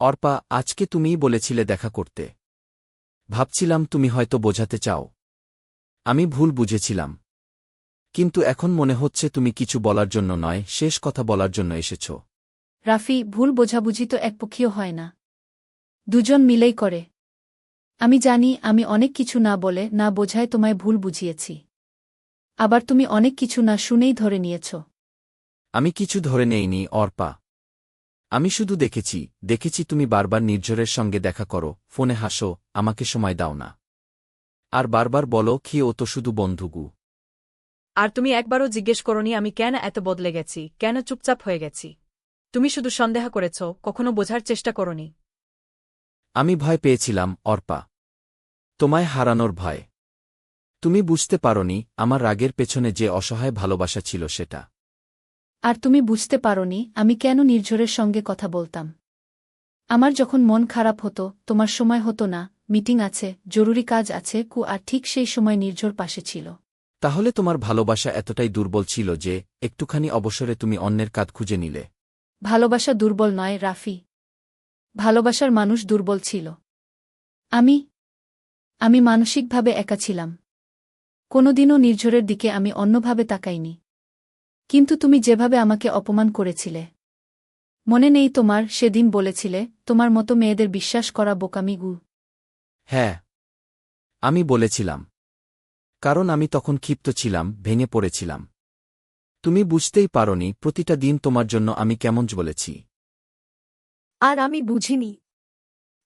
অর্পা আজকে তুমিই বলেছিলে দেখা করতে। ভাবছিলাম তুমি হয়তো বোঝাতে চাও। আমি ভুল বুঝেছিলাম। কিন্তু এখন মনে হচ্ছে তুমি কিছু বলার জন্য নয় শেষ কথা বলার জন্য এসেছ। রাফি ভুল বোঝাবুঝি তো একপক্ষীয় হয় না। দুজন মিলেই করে। আমি জানি আমি অনেক কিছু না বলে না বোঝায় তোমায় ভুল বুঝিয়েছি। আবার তুমি অনেক কিছু না শুনেই ধরে নিয়েছ। আমি কিছু ধরে নেইনি অর্পা। আমি শুধু দেখেছি দেখেছি তুমি বারবার নির্ঝরের সঙ্গে দেখা করো ফোনে হাসো আমাকে সময় দাও না। আর বারবার বলো কি ও তো শুধু বন্ধুগু। আর তুমি একবারও জিজ্ঞেস করনি আমি কেন এত বদলে গেছি কেন চুপচাপ হয়ে গেছি। তুমি শুধু সন্দেহ করেছ কখনো বোঝার চেষ্টা করনি। আমি ভয় পেয়েছিলাম অর্পা। তোমায় হারানোর ভয়। তুমি বুঝতে পারনি আমার রাগের পেছনে যে অসহায় ভালোবাসা ছিল সেটা। আর তুমি বুঝতে পারোনি আমি কেন নির্ঝরের সঙ্গে কথা বলতাম। আমার যখন মন খারাপ হতো তোমার সময় হতো না মিটিং আছে জরুরি কাজ আছে কু আর ঠিক সেই সময় নির্ঝর পাশে ছিল। তাহলে তোমার ভালোবাসা এতটাই দুর্বল ছিল যে একটুখানি অবসরে তুমি অন্যের কাজ খুঁজে নিলে। ভালোবাসা দুর্বল নয় রাফি। ভালোবাসার মানুষ দুর্বল ছিল। আমি আমি মানসিকভাবে একা ছিলাম। কোনোদিনও নির্ঝরের দিকে আমি অন্যভাবে তাকাইনি। কিন্তু তুমি যেভাবে আমাকে অপমান করেছিলে। মনে নেই তোমার সেদিন বলেছিলে তোমার মতো মেয়েদের বিশ্বাস করা বোকামি গু। হ্যাঁ আমি বলেছিলাম। কারণ আমি তখন ক্ষিপ্ত ছিলাম ভেঙে পড়েছিলাম। তুমি বুঝতেই পারনি প্রতিটা দিন তোমার জন্য আমি কেমন বলেছি। আর আমি বুঝিনি।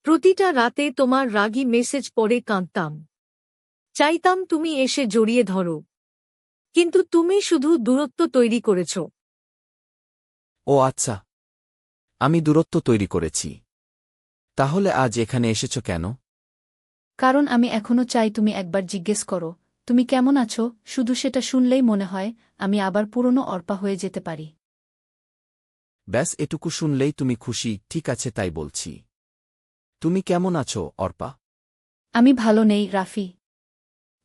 প্রতিটা রাতে তোমার রাগী মেসেজ পড়ে কাঁদতাম। চাইতাম তুমি এসে জড়িয়ে ধরো। কিন্তু তুমি শুধু দূরত্ব তৈরি করেছ। ও আচ্ছা। আমি দূরত্ব তৈরি করেছি। তাহলে আজ এখানে এসেছ কেন? কারণ আমি এখনও চাই তুমি একবার জিজ্ঞেস করো তুমি কেমন আছো? শুধু সেটা শুনলেই মনে হয় আমি আবার পুরনো অর্পা হয়ে যেতে পারি। ব্যাস এটুকু শুনলেই তুমি খুশি ঠিক আছে তাই বলছি। তুমি কেমন আছো অর্পা? আমি ভালো নেই রাফি।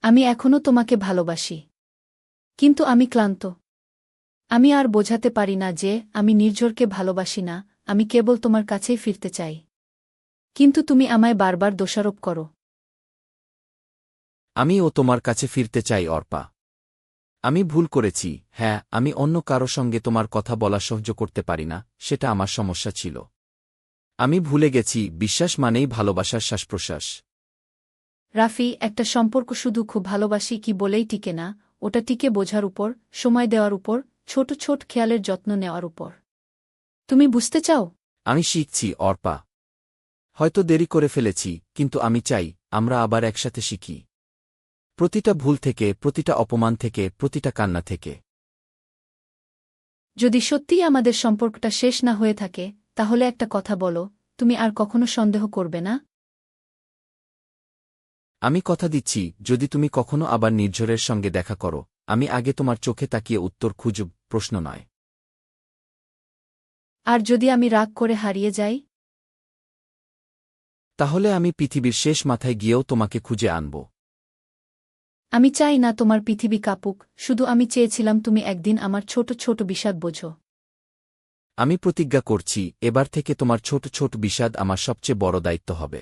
আমি এখনও তোমাকে ভালোবাসি। কিন্তু আমি ক্লান্ত। আমি আর বোঝাতে পারি না যে আমি নির্ঝরকে ভালোবাসি না আমি কেবল তোমার কাছেই ফিরতে চাই। কিন্তু তুমি আমায় বারবার দোষারোপ করো। আমি ও তোমার কাছে ফিরতে চাই অর্পা। আমি ভুল করেছি হ্যাঁ আমি অন্য কারও সঙ্গে তোমার কথা বলা সহ্য করতে পারি না সেটা আমার সমস্যা ছিল। আমি ভুলে গেছি বিশ্বাস মানেই ভালোবাসার শ্বাসপ্রশ্বাস। রাফি একটা সম্পর্ক শুধু খুব ভালোবাসি কি বলেই টিকে না ওটা টিকে বোঝার উপর সময় দেওয়ার উপর ছোট ছোট খেয়ালের যত্ন নেওয়ার উপর। তুমি বুঝতে চাও? আমি শিখছি অর্পা। হয়তো দেরি করে ফেলেছি কিন্তু আমি চাই আমরা আবার একসাথে শিখি। প্রতিটা ভুল থেকে প্রতিটা অপমান থেকে প্রতিটা কান্না থেকে। যদি সত্যিই আমাদের সম্পর্কটা শেষ না হয়ে থাকে তাহলে একটা কথা বলো তুমি আর কখনো সন্দেহ করবে না? আমি কথা দিচ্ছি যদি তুমি কখনো আবার নির্ঝরের সঙ্গে দেখা করো আমি আগে তোমার চোখে তাকিয়ে উত্তর খুঁজব প্রশ্ন নয়। আর যদি আমি রাগ করে হারিয়ে যাই? তাহলে আমি পৃথিবীর শেষ মাথায় গিয়েও তোমাকে খুঁজে আনব। আমি চাই না তোমার পৃথিবী কাপুক শুধু আমি চেয়েছিলাম তুমি একদিন আমার ছোট ছোট বিষাদ বোঝো। আমি প্রতিজ্ঞা করছি এবার থেকে তোমার ছোট ছোট বিষাদ আমার সবচেয়ে বড় দায়িত্ব হবে।